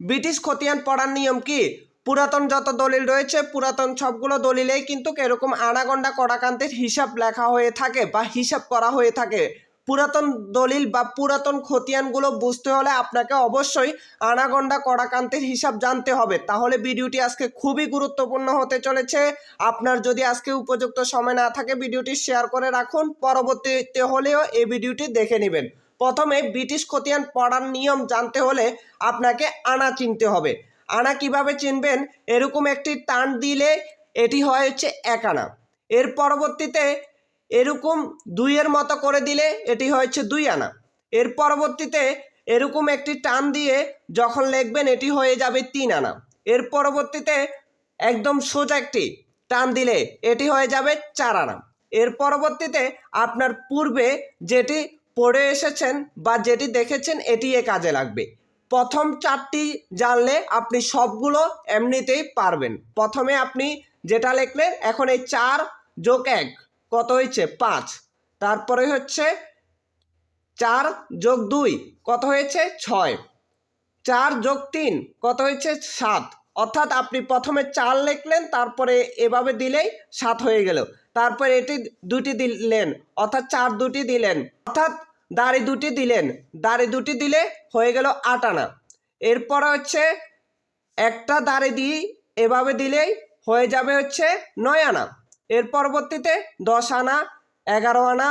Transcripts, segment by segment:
British খতিয়ান পড়ার নিয়ম কি? পুরাতন যত দলিল রয়েছে, পুরাতন সবগুলো দলিলেই কিন্তু এরকম আনাগন্ডা কড়াকান্তের হিসাব লেখা হয়ে থাকে বা হিসাব করা হয়ে থাকে। পুরাতন দলিল বা পুরাতন খতিয়ানগুলো বুঝতে হলে আপনাকে অবশ্যই আনাগন্ডা কড়াকান্তের হিসাব জানতে হবে। তাহলে ভিডিওটি আজকে খুবই গুরুত্বপূর্ণ হতে চলেছে। আপনার যদি আজকে উপযুক্ত সময় না থাকে, ভিডিওটি শেয়ার করে রাখুন। পরবর্তীতে হলেও এই ভিডিওটি দেখে নেবেন। প্রথমে ব্রিটিশ খতিয়ান পড়ার নিয়ম জানতে হলে আপনাকে আনা চিনতে হবে। আনা কীভাবে চিনবেন? এরকম একটি টান দিলে এটি হয় হচ্ছে এক আনা। এর পরবর্তীতে এরকম দুইয়ের মতো করে দিলে এটি হয়েছে দুই আনা। এর পরবর্তীতে এরকম একটি টান দিয়ে যখন লিখবেন, এটি হয়ে যাবে তিন আনা। এর পরবর্তীতে একদম সোজা একটি টান দিলে এটি হয়ে যাবে চার আনা। এর পরবর্তীতে আপনার পূর্বে যেটি পড়ে এসেছেন বা যেটি দেখেছেন এটি এ কাজে লাগবে। প্রথম চারটি জানলে আপনি সবগুলো এমনিতেই পারবেন। প্রথমে আপনি যেটা লিখলেন, এখন এই চার যোগ এক, কত হয়েছে? পাঁচ। তারপরে হচ্ছে চার যোগ দুই, কত হয়েছে? ছয়। চার যোগ তিন, কত হয়েছে? সাত। অর্থাৎ আপনি প্রথমে চার লিখলেন, তারপরে এভাবে দিলেই সাত হয়ে গেল। তারপরে এটি দুটি দিলেন, অর্থাৎ চার দুটি দিলেন। অর্থাৎ দাড়ি দুটি দিলেন। দাড়ি দুটি দিলে হয়ে গেল আট আনা। এরপর হচ্ছে একটা দাড়ি দিয়ে এভাবে দিলেই হয়ে যাবে হচ্ছে নয় আনা। এর পরবর্তীতে দশ আনা, এগারো আনা,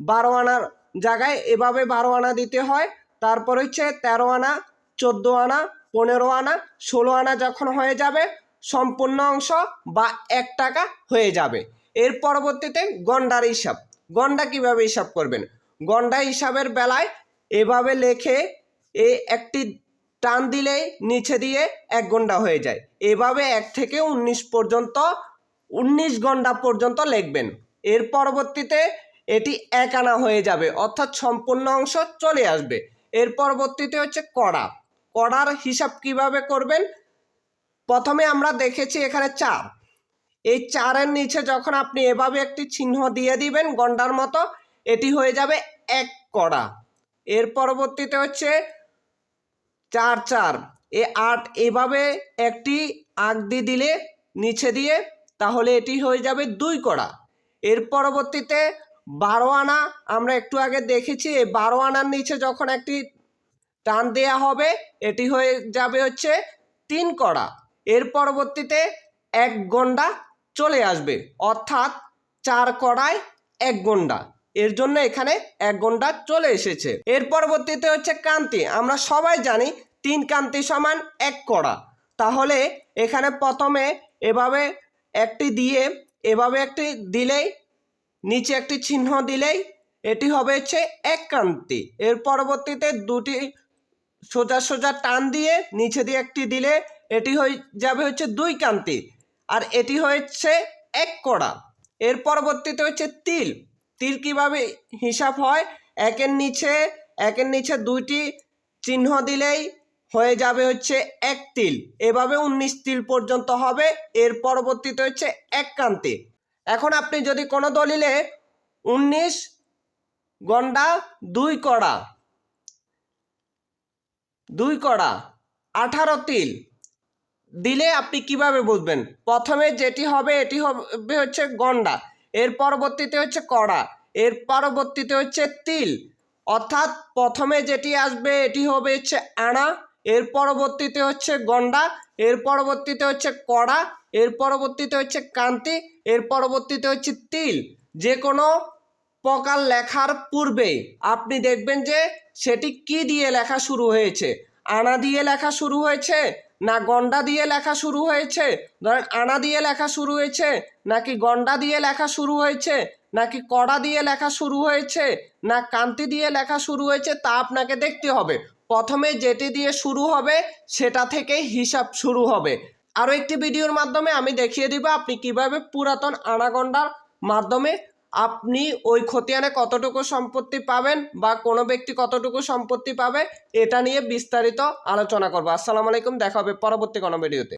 বারো আনার জায়গায় এভাবে বারো আনা দিতে হয়। তারপর হচ্ছে তেরো আনা, চোদ্দ আনা, পনেরো আনা, ষোলো আনা যখন হয়ে যাবে, সম্পূর্ণ অংশ বা এক টাকা হয়ে যাবে। এর পরবর্তীতে গন্ডার হিসাব। গন্ডা কীভাবে হিসাব করবেন? গন্ডা হিসাবের বেলায় এভাবে লেখে, এ একটি টান দিলেই নিচে দিয়ে এক গন্ডা হয়ে যায়। এভাবে এক থেকে উনিশ পর্যন্ত, উনিশ গন্ডা পর্যন্ত লিখবেন। এর পরবর্তীতে এটি এক আনা হয়ে যাবে, অর্থাৎ সম্পূর্ণ অংশ চলে আসবে। এর পরবর্তীতে হচ্ছে কড়া। কড়ার হিসাব কীভাবে করবেন? প্রথমে আমরা দেখেছি এখানে চার। এই চারের নিচে যখন আপনি এভাবে একটি চিহ্ন দিয়ে দিবেন গন্ডার মতো, এটি হয়ে যাবে এক কড়া। এর পরবর্তীতে হচ্ছে চার চার। এ আট এভাবে একটি আগ দিয়ে দিলে, নিচে দিয়ে, তাহলে এটি হয়ে যাবে দুই কড়া। এর পরবর্তীতে বারো আনা, আমরা একটু আগে দেখেছি এই বারো আনার নিচে যখন একটি টান দেয়া হবে, এটি হয়ে যাবে হচ্ছে তিন কড়া। এর পরবর্তীতে এক গন্ডা চলে আসবে, অর্থাৎ চার কড়ায় এক গন্ডা। এর জন্য এখানে এক গন্ডা চলে এসেছে। এর পরবর্তীতে হচ্ছে কান্তি আমরা সবাই জানি তিন কান্তি সমান এক কড়া। তাহলে এখানে প্রথমে এভাবে একটি দিয়ে এভাবে একটি দিলেই, নিচে একটি চিহ্ন দিলেই এটি হবে হচ্ছে এক কান্তি এর পরবর্তীতে দুটি সোজা সোজা টান দিয়ে নিচে দিয়ে একটি দিলে এটি হয়ে যাবে হচ্ছে দুই কান্তি আর এটি হচ্ছে এক কড়া। এর পরবর্তীতে হচ্ছে তিল। তিল কীভাবে হিসাব হয়? একের নিচে একের নিচে দুইটি চিহ্ন দিলেই হয়ে যাবে হচ্ছে এক তিল। এভাবে উনিশ তিল পর্যন্ত হবে, এর পরবর্তীতে হচ্ছে এক কান্তি এখন আপনি যদি কোনো দলিলে উনিশ গন্ডা, দুই কড়া দুই কড়া, আঠারো তিল দিলে আপনি কীভাবে বুঝবেন? প্রথমে যেটি হবে, এটি হবে হচ্ছে গন্ডা। এর পরবর্তীতে হচ্ছে কড়া, এর পরবর্তীতে হচ্ছে তিল। অর্থাৎ প্রথমে যেটি আসবে, এটি হবে হচ্ছে আনা এর পরবর্তীতে হচ্ছে গন্ডা, এর পরবর্তীতে হচ্ছে কড়া, এর পরবর্তীতে হচ্ছে কান্তি, এর পরবর্তীতে হচ্ছে তিল। যে কোনো প্রকার লেখার পূর্বে আপনি দেখবেন যে সেটি কি দিয়ে লেখা শুরু হয়েছে? আনা দিয়ে লেখা শুরু হয়েছে না গন্ডা দিয়ে লেখা শুরু হয়েছে? ধরেন আনা দিয়ে লেখা শুরু হয়েছে, নাকি গন্ডা দিয়ে লেখা শুরু হয়েছে, নাকি কড়া দিয়ে লেখা শুরু হয়েছে, না কান্তি দিয়ে লেখা শুরু হয়েছে, তা আপনাকে দেখতে হবে। প্রথমে যেটি দিয়ে শুরু হবে, সেটা থেকে হিসাব শুরু হবে। আরও একটি ভিডিওর মাধ্যমে আমি দেখিয়ে দিব আপনি কীভাবে পুরাতন আনাগন্ডার মাধ্যমে আপনি ওই খতিয়ানে কতটুকু সম্পত্তি পাবেন বা কোনো ব্যক্তি কতটুকু সম্পত্তি পাবে, এটা নিয়ে বিস্তারিত আলোচনা করব। আসসালামু আলাইকুম, দেখা হবে পরবর্তী কোনো ভিডিওতে।